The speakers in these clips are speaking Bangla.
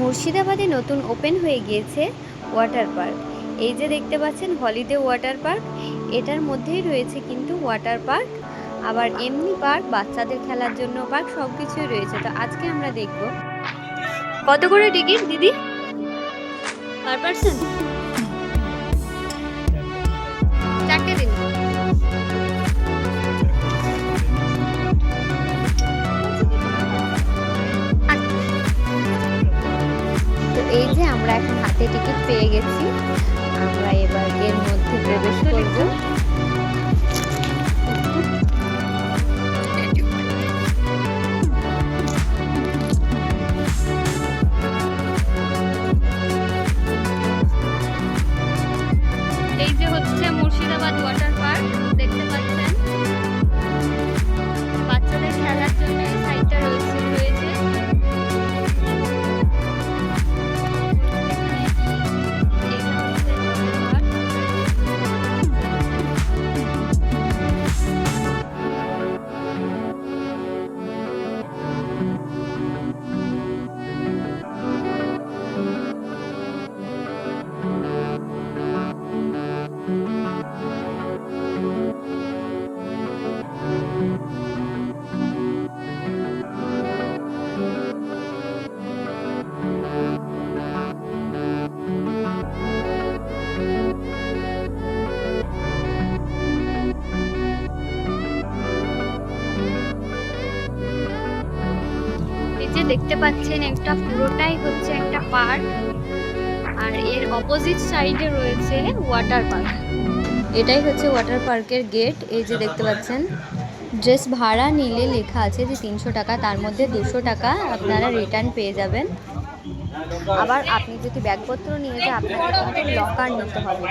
মুর্শিদাবাদে নতুন ওপেন হয়ে গিয়েছে ওয়াটার পার্ক। এই যে দেখতে পাচ্ছেন, হলিডে ওয়াটার পার্ক, এটার মধ্যেই রয়েছে কিন্তু ওয়াটার পার্ক। আবার এমনি পার্ক, বাচ্চাদের খেলার জন্য পার্ক সব কিছুই রয়েছে। তো আজকে আমরা দেখব। কত করে টিকিট, দিদি? Per person? টিকিট পেয়ে গেছি। আমরা এবার এর মধ্যে প্রবেশ করব। দেখতে পাচ্ছেন একটা, পুরোটাই হচ্ছে একটা পার্ক। আর এর অপোজিট সাইডে রয়েছে ওয়াটার পার্ক এটাই হচ্ছে ওয়াটার পার্কের গেট এই যে দেখতে পাচ্ছেন ড্রেস ভাড়া নিলে লেখা আছে যে তিনশো টাকা, তার মধ্যে দুশো টাকা আপনারা রিটার্ন পেয়ে যাবেন। আবার আপনি যদি ব্যাগপত্র নিয়ে যান, আপনাকে কিন্তু লকার নিতে হবে।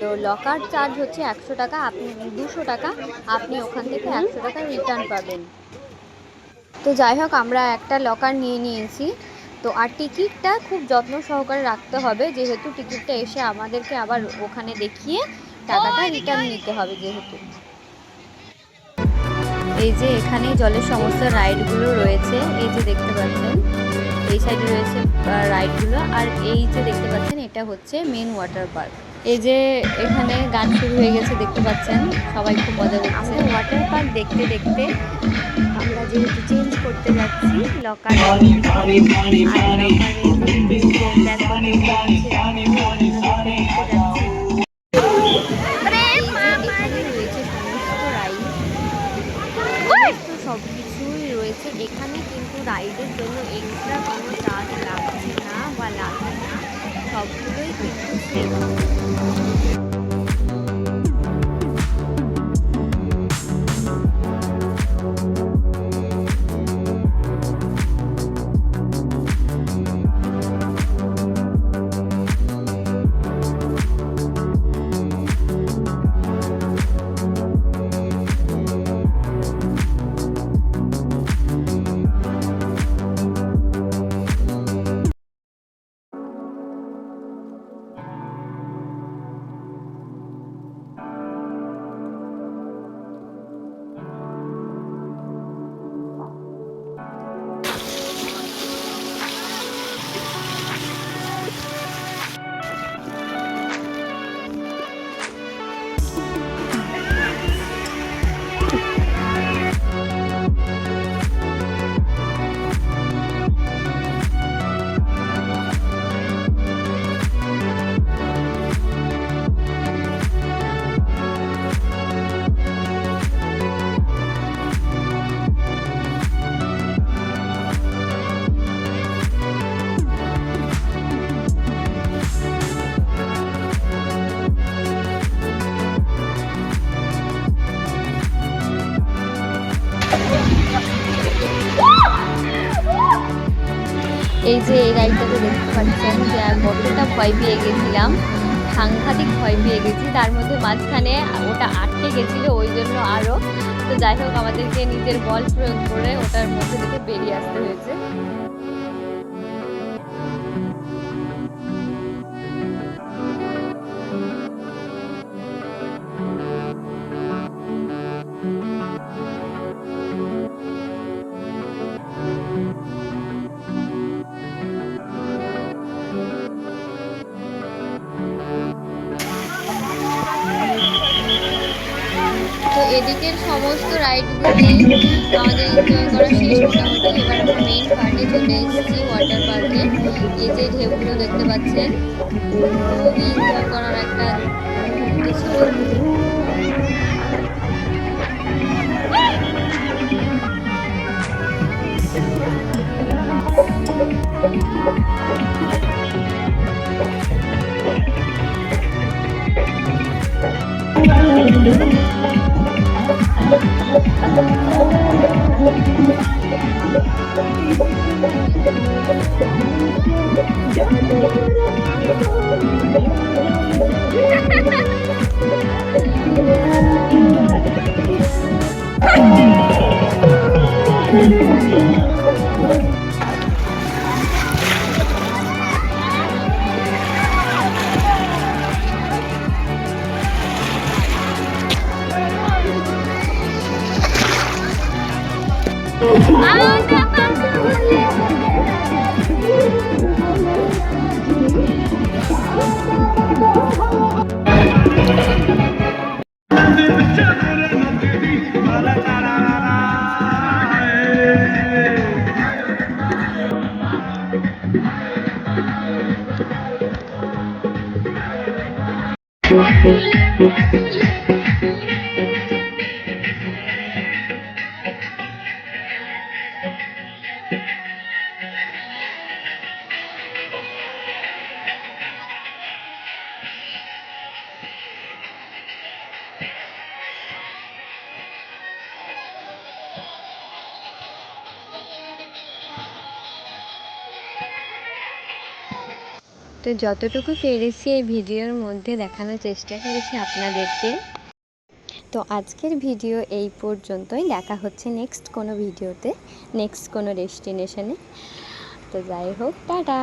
তো লকার চার্জ হচ্ছে একশো টাকা, আপনি দুশো টাকা, আপনি ওখান থেকে একশো টাকা রিটার্ন পাবেন। তো যাই হোক আমরা একটা লকার নিয়ে নিয়েছি। তো আর টিকিটটা খুব যত্ন সহকারে রাখতে হবে যেহেতু টিকিটটা এসে আমাদেরকে আবার ওখানে দেখিয়ে টাকাটা রিটার্ন নিতে হবে যেহেতু। এই যে এখানে জলের সমস্ত রাইডগুলো রয়েছে এই যে দেখতে পাচ্ছেন এই সাইডে রয়েছে রাইডগুলো আর এই যে দেখতে পাচ্ছেন এটা হচ্ছে মেন ওয়াটার পার্ক এই যে এখানে গান শুরু হয়ে গেছে দেখতে পাচ্ছেন? সবাই খুব মজা করছে। ওয়াটার পার্ক দেখতে দেখতে আমরা যেহেতু চেঞ্জ করতে যাচ্ছি লকার সব কিছুই রয়েছে এখানে কিন্তু রাইডের জন্য এক্সট্রা কোনো চার্জ লাগছে না বা লাগবে না এই যে এই রাইডটাতে দেখতে পাচ্ছেন যে কতটা ভয় পেয়ে গেছিলাম। সাংঘাতিক ভয় পেয়ে গেছি। তার মধ্যে মাঝখানে ওটা আটকে গেছিল, ওই জন্য আরও তো যাই হোক, আমাদেরকে নিজের বল প্রয়োগ করে ওটার মধ্যে থেকে বেরিয়ে আসতে হয়েছে। এদিকের সমস্ত রাইডগুলি আমাদের এনজয় করা শেষ মোটামুটি। এবার আমরা মেইন পার্কে চলে এসেছি ওয়াটার পার্কে এই যে ঢেউগুলো দেখতে পাচ্ছেন। খুবই এনজয় করার একটা Ah, ছিল তো যতটুকু পেরেছি এই ভিডিওর মধ্যে দেখানোর চেষ্টা করেছি আপনাদেরকে। তো আজকের ভিডিও এই পর্যন্তই। দেখা হচ্ছে নেক্সট কোনো ভিডিওতে নেক্সট কোনো ডেস্টিনেশনে তো যাই হোক, টাটা!